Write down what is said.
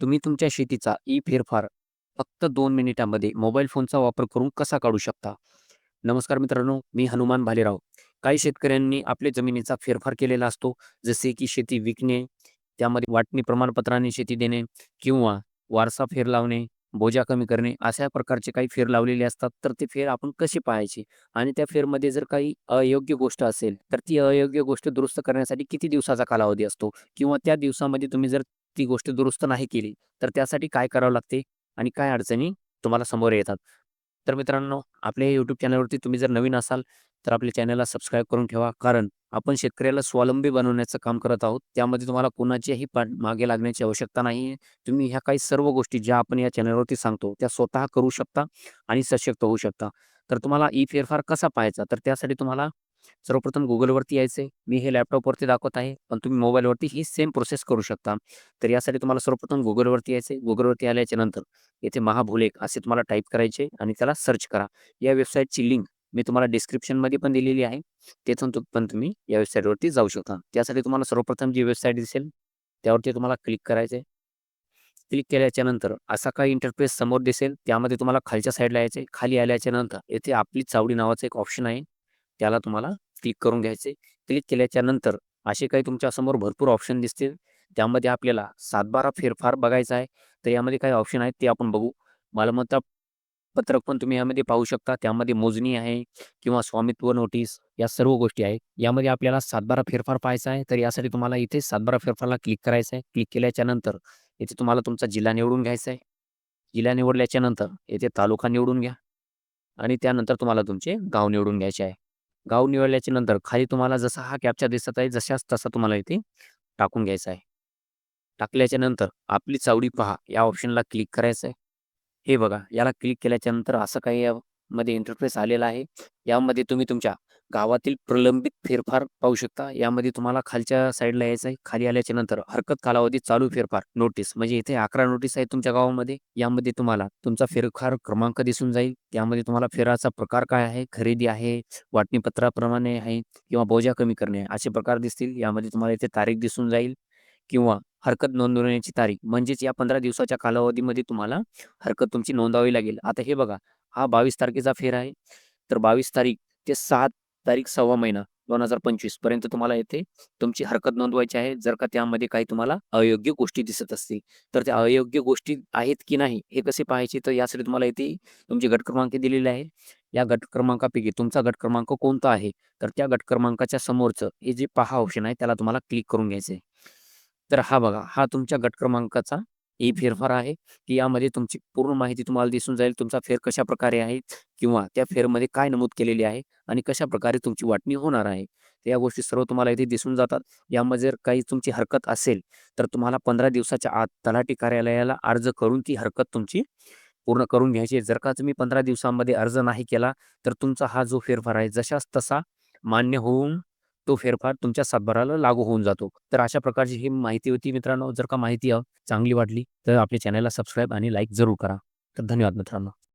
तुम्ही तुमच्या शेतीचा ई फेरफार फक्त दोन मिनिटांमध्ये मोबाईल फोनचा वापर करून कसा काढू शकता? नमस्कार मित्रांनो मी हनुमान भालेराव. काही शेतकऱ्यांनी आपल्या जमिनीचा फेरफार केलेला असतो जसे की शेती विकणे त्यामध्ये वाटणी प्रमाणपत्राने शेती देणे किंवा वारसा फेर लावणे बोजा कमी करणे अशा प्रकारचे काही फेर लावलेले असतात. तर ते फेर आपण कसे पाहायचे? आणि त्या फेरमध्ये जर काही अयोग्य गोष्ट असेल तर ती अयोग्य गोष्ट दुरुस्त करण्यासाठी किती दिवसाचा कालावधी असतो? किंवा त्या दिवसामध्ये तुम्ही जर ती गोष्ट दुरुस्त नाही केली तर त्यासाठी काय करावं लागते आणि काय अडचणी तुम्हाला समोर येतात. तर मित्रांनो आपल्या यूट्यूब चॅनलवरती तुम्ही जर नवीन असाल तर आपल्या चॅनलला सबस्क्राईब करून ठेवा. कारण आपण शेतकऱ्याला स्वावलंबी बनवण्याचं काम करत आहोत. त्यामध्ये तुम्हाला कोणाच्याही मागे लागण्याची आवश्यकता नाही आहे. तुम्ही ह्या काही सर्व गोष्टी ज्या आपण या चॅनलवरती सांगतो त्या स्वतः करू शकता आणि सशक्त होऊ शकता. तर तुम्हाला ई फेरफार कसा पाहायचा? तर त्यासाठी तुम्हाला सर्वप्रथम गुगलवरती यायचं. आहे मी हे लॅपटॉपवरती दाखवत आहे. पण तुम्ही मोबाईलवरती ही सेम प्रोसेस करू शकता. तर यासाठी तुम्हाला सर्वप्रथम गुगलवरती यायचं. आहे गुगलवरती आल्याच्यानंतर येथे महाभुलेख असे तुम्हाला टाईप करायचे आणि त्याला सर्च करा. या वेबसाईटची लिंक मी तुम्हाला डिस्क्रिप्शनमध्ये पण दिलेली आहे. तेथून पण तुम्ही या वेबसाईटवरती जाऊ शकता. त्यासाठी तुम्हाला सर्वप्रथम जी वेबसाईट दिसेल त्यावरती तुम्हाला क्लिक करायचं. आहे क्लिक केल्याच्यानंतर असा काही इंटरफेस समोर दिसेल. त्यामध्ये तुम्हाला खालच्या साईडला यायचे. खाली आल्याच्यानंतर येथे आपली चावडी नावाचं एक ऑप्शन आहे. त्याला तुम्हाला क्लिक करून घ्यायचे. क्लिक केल्याच्यानंतर असे काही तुमच्यासमोर भरपूर ऑप्शन दिसतील. त्यामध्ये आपल्याला सातबारा फेरफार बघायचा आहे. तर यामध्ये काही ऑप्शन आहेत ते आपण बघू. मालमत्ता पत्रक पण तुम्ही यामध्ये पाहू शकता. त्यामध्ये मोजणी आहे किंवा स्वामित्व नोटीस या सर्व गोष्टी आहेत. यामध्ये आपल्याला सातबारा फेरफार पाहायचा आहे. तर यासाठी तुम्हाला इथे सातबारा फेरफारला क्लिक करायचं आहे. क्लिक केल्याच्यानंतर इथे तुम्हाला तुमचा जिल्हा निवडून घ्यायचा आहे. जिल्हा निवडल्याच्या नंतर येथे तालुका निवडून घ्या. आणि त्यानंतर तुम्हाला तुमचे गाव निवडून घ्यायचे आहे. गाव निवडल्याच्या नंतर खाली तुम्हाला जसा हा कॅप्चा दिसत आहे जशाच तसा तुम्हाला इथे टाकून घ्यायचा आहे. टाकल्याच्या नंतर आपली चावडी पहा या ऑप्शनला क्लिक करायचं आहे. हे बघा याला क्लिक केल्याच्यानंतर असं काही यामध्ये इंटरफेस आलेला आहे. यामध्ये तुम्ही तुमच्या गावातील प्रलंबित फेरफार पाहू शकता. यामध्ये तुम्हाला खालच्या साईडला यायचं आहे. खाली आल्याच्यानंतर हरकत कालावधी चालू फेरफार. नोटीस. म्हणजे इथे अकरा नोटीस आहे तुमच्या गावामध्ये. यामध्ये तुम्हाला तुमचा फेरफार क्रमांक दिसून जाईल. त्यामध्ये तुम्हाला फेराचा प्रकार काय आहे? खरेदी आहे वाटणीपत्राप्रमाणे आहे किंवा बोजा कमी करणे असे प्रकार दिसतील. यामध्ये तुम्हाला इथे तारीख दिसून जाईल किंवा हरकत नोंदवण्याची तारीख. म्हणजेच या पंधरा दिवसाच्या कालावधीमध्ये तुम्हाला हरकत तुमची नोंदवावी लागेल. आता हे बघा. हा बावीस तारखेचा फेर आहे. तर बावीस तारीख ते सात तारीख सव्वा महिना दोन हजार पंचवीसपर्यंत तुम्हाला येथे तुमची हरकत नोंदवायची आहे. जर का त्यामध्ये काही तुम्हाला अयोग्य गोष्टी दिसत असतील तर त्या अयोग्य गोष्टी आहेत की नाही हे कसे पाहायचे? तर यासाठी तुम्हाला येथे तुमचे गट क्रमांक दिलेले आहे. या गट क्रमांकापैकी तुमचा गट क्रमांक कोणता आहे? तर त्या गट क्रमांकाच्या समोरचं हे जे पहा ऑप्शन आहे त्याला तुम्हाला क्लिक करून घ्यायचं आहे तर हा बघा हा तुमच्या गट क्रमांकाचा ई फेरफार आहे की यामध्ये तुमची पूर्ण माहिती तुम्हाला दिसून जाईल तुमचा फेर कशा प्रकारे आहे किंवा त्या फेरमध्ये काय नमूद केलेले आहे आणि कशा प्रकारे तुमची वाटणी होणार आहे. या गोष्टी सर्व तुम्हाला इथे दिसून जातात. यामध्ये जर काही तुमची हरकत असेल तर तुम्हाला पंधरा दिवसाच्या आत तलाठी कार्यालयाला अर्ज करून ती हरकत तुमची पूर्ण करून घ्यायची आहे. जर का तुम्ही पंधरा दिवसांमध्ये अर्ज नाही केला तर तुमचा हा जो फेरफार आहे जशास तसा मान्य होऊन तो फेरफार तुमच्या सातबाराला लागू होऊन जातो. तर अशा प्रकारची ही माहिती होती मित्रांनो. जर का माहिती चांगली वाटली तर आपल्या चॅनलला सबस्क्राईब आणि लाईक जरूर करा. तर धन्यवाद मित्रांनो.